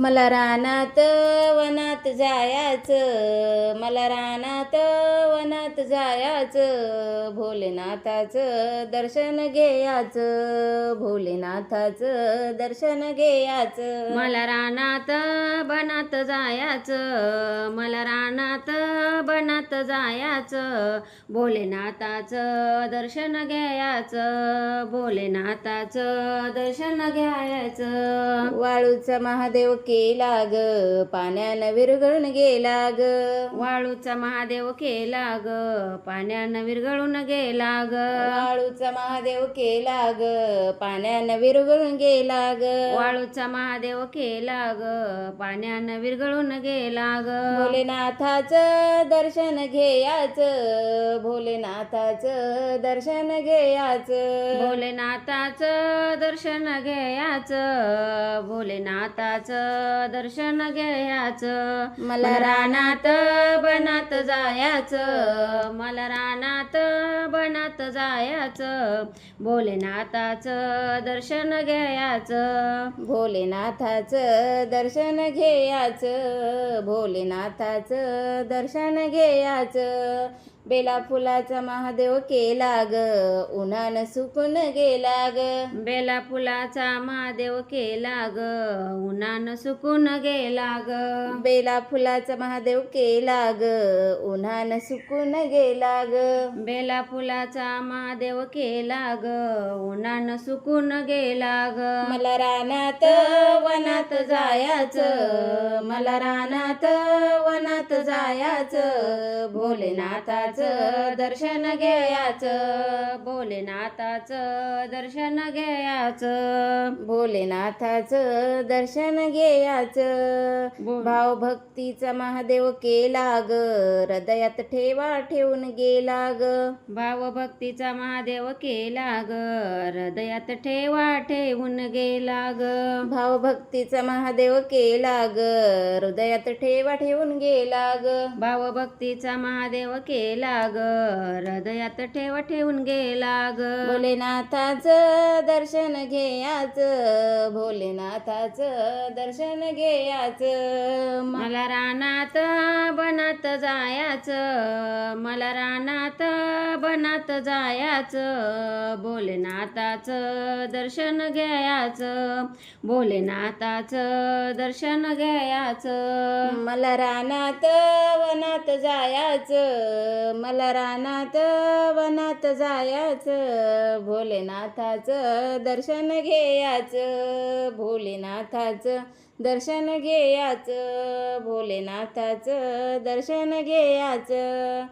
मला रानात वनात जायाचं मला रानात वनात जायाचं भोलेनाथाचं दर्शन घेयाचं भोलेनाथाचं दर्शन घेयाचं मला रानात बनात जायाचं मला रानात बनात जायाचं भोलेनाथाचं दर्शन घ्यायचं भोलेनाथाचं दर्शन घ्यायचं. वाळूचा महादेव केला ग पाण्यानं विरघळून गेला ग वाळूचा महादेव केला ग पाण्यानं विरघळून गेला ग वाळूचा महादेव केला ग पाण्यानं विरघळून गेला ग वाळूचा महादेव केला ग पाण्यानं विरघळून गेला ग भोलेनाथाचं दर्शन घेयाचं भोलेनाथाचं दर्शन घेयाचं. भोलेनाथाचं दर्शन घ्यायचं भोलेनाथाचं दर्शन घ्यायचं. मला रानात बनात जायचं. मला रानात बनात जायचं. भोलेनाथाचं दर्शन घ्यायचं. भोलेनाथाचं दर्शन घेयाचं भोलेनाथाचं दर्शन घेयाचं बेला फुलाचा महादेव केला ग उन्हानं सुकून गेला ग बेला फुलाचा महादेव केला ग उन्हानं सुकून गेला ग बेला फुलाचा महादेव केला ग उन्हानं सुकून गेला ग बेला फुलाचा महादेव केला ग उन्हानं सुकून गेला ग मला रानात वनात जायाचं मला रानात वनात जायाचं. भोलेनाथाचं दर्शन घ्यायचं. भोलेनाथाचं दर्शन घ्यायचं. भोलेनाथाचं दर्शन घ्यायचं. बोल. भाव भक्तीचा महादेव केला ग हृदयात ठेवा ठेवून गेला ग भावभक्तीचा महादेव केला ग हृदयात ठेवा ठेवून गेला ग भाव भक्तीचा महादेव केला ग हृदयात ठेवा ठेवून गेला ग भावभक्तीचा महादेव केला ग हृदयात ठेवा ठेवून गेला ग भोलेनाथाचं दर्शन घेयाचं भोलेनाथाचं दर्शन घेयाचं. मला रानात बनात जायचं मला रानात बनात जायचं. भोलेनाथाचं दर्शन घ्यायचं भोलेनाथाचं दर्शन घ्यायचं मला रानात वनात जायाचं मला रानात वनात जायाचं भोलेनाथाचं दर्शन घेयाचं भोलेनाथाचं दर्शन घेयाचं भोलेनाथाचं दर्शन घेयाचं